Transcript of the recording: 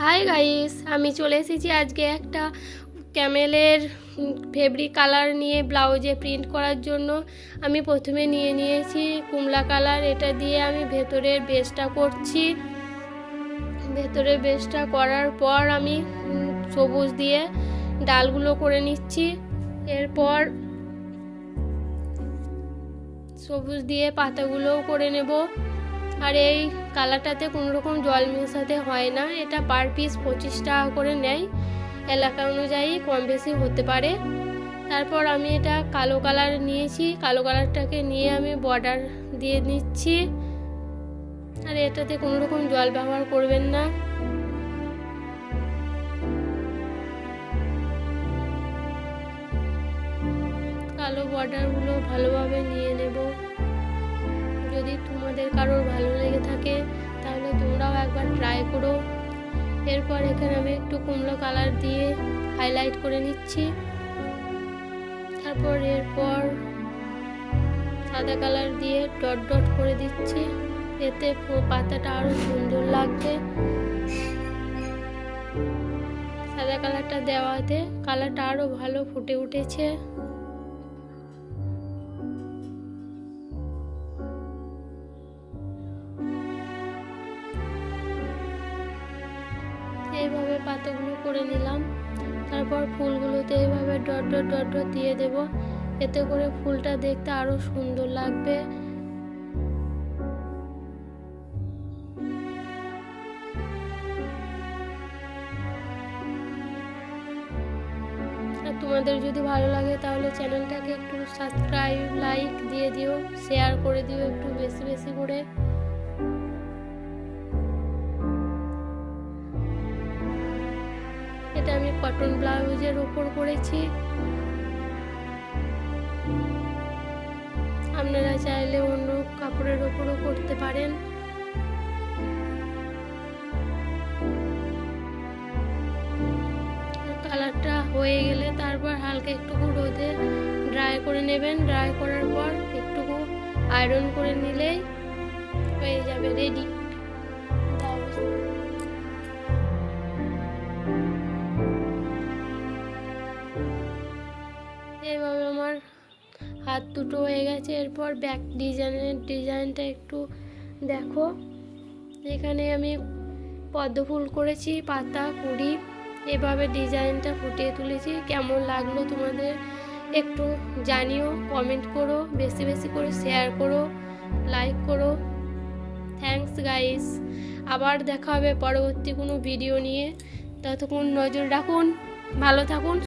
Hi guys আমি চলে এসেছি আজকে একটা ক্যামেলের ফেব্রিক কালার নিয়ে ব্লাউজে প্রিন্ট করার জন্য। আমি প্রথমে নিয়ে নিয়েছি কুমলা কালার এটা দিয়ে আমি ভেতরের বেসটা করছি। ভেতরের বেসটা করার পর আমি সবুজ দিয়ে ডালগুলো করে নিচ্ছি। এরপর সবুজ দিয়ে পাতাগুলোও করে নেব। আর এই কালারটাতে কোনো রকম জল মেশাতে হয় না। এটা পার পিস পঁচিশ টাকা করে নেয়। এলাকা অনুযায়ী কম বেশি হতে পারে। তারপর আমি এটা কালো কালার নিয়েছি। কালো কালারটাকে নিয়ে আমি বর্ডার দিয়ে নিচ্ছি আর এটাতে কোনো রকম জল ব্যবহার করবেন না। কালো বর্ডারগুলো ভালোভাবে নিয়ে নেব। যদি তোমাদের কারোর ভালো লেগে থাকে, তাহলে তোমরাও একবার ট্রাই করো। এরপর এখানে আমি একটু কুমড়ো কালার দিয়ে হাইলাইট করে নিচ্ছি। তারপর এরপর সাদা কালার দিয়ে ডট ডট করে দিচ্ছি। এতে পাতাটা আরও সুন্দর লাগবে। সাদা কালারটা দেওয়াতে কালারটা আরও ভালো ফুটে উঠেছে। পাতাগুলো করে নিলাম। তারপর ফুলগুলোতে এইভাবে ডট ডট ডট ডট দিয়ে দেব। এতে করে ফুলটা দেখতে আরও সুন্দর লাগবে। তোমাদের যদি ভালো লাগে তাহলে চ্যানেলটাকে একটু সাবস্ক্রাইব, লাইক দিয়ে দিও, শেয়ার করে দিও একটু বেশি বেশি করে। এটা আমি কটন ব্লাউজের উপর করেছি। আপনারা চাইলে অন্য কাপড়ের ওপরও করতে পারেন। কালারটা হয়ে গেলে তারপর হালকা একটুকু রোদে ড্রাই করে নেবেন। ড্রাই করার পর একটুকু আয়রন করে নিলেই হয়ে যাবে রেডি এইভাবে আমার হাত দুটো হয়ে গেছে। এরপর ব্যাক ডিজাইনের ডিজাইনটা একটু দেখো। এখানে আমি পদ্ম ফুল করেছি, পাতা, কুড়ি, এভাবে ডিজাইনটা ফুটিয়ে তুলেছি। কেমন লাগল তোমাদের একটু জানিও কমেন্ট করো, বেশি বেশি করে শেয়ার করো লাইক করো। থ্যাঙ্কস গাইস আবার দেখা হবে পরবর্তী কোনো ভিডিও নিয়ে। ততক্ষণ নজর রাখুন, ভালো থাকুন।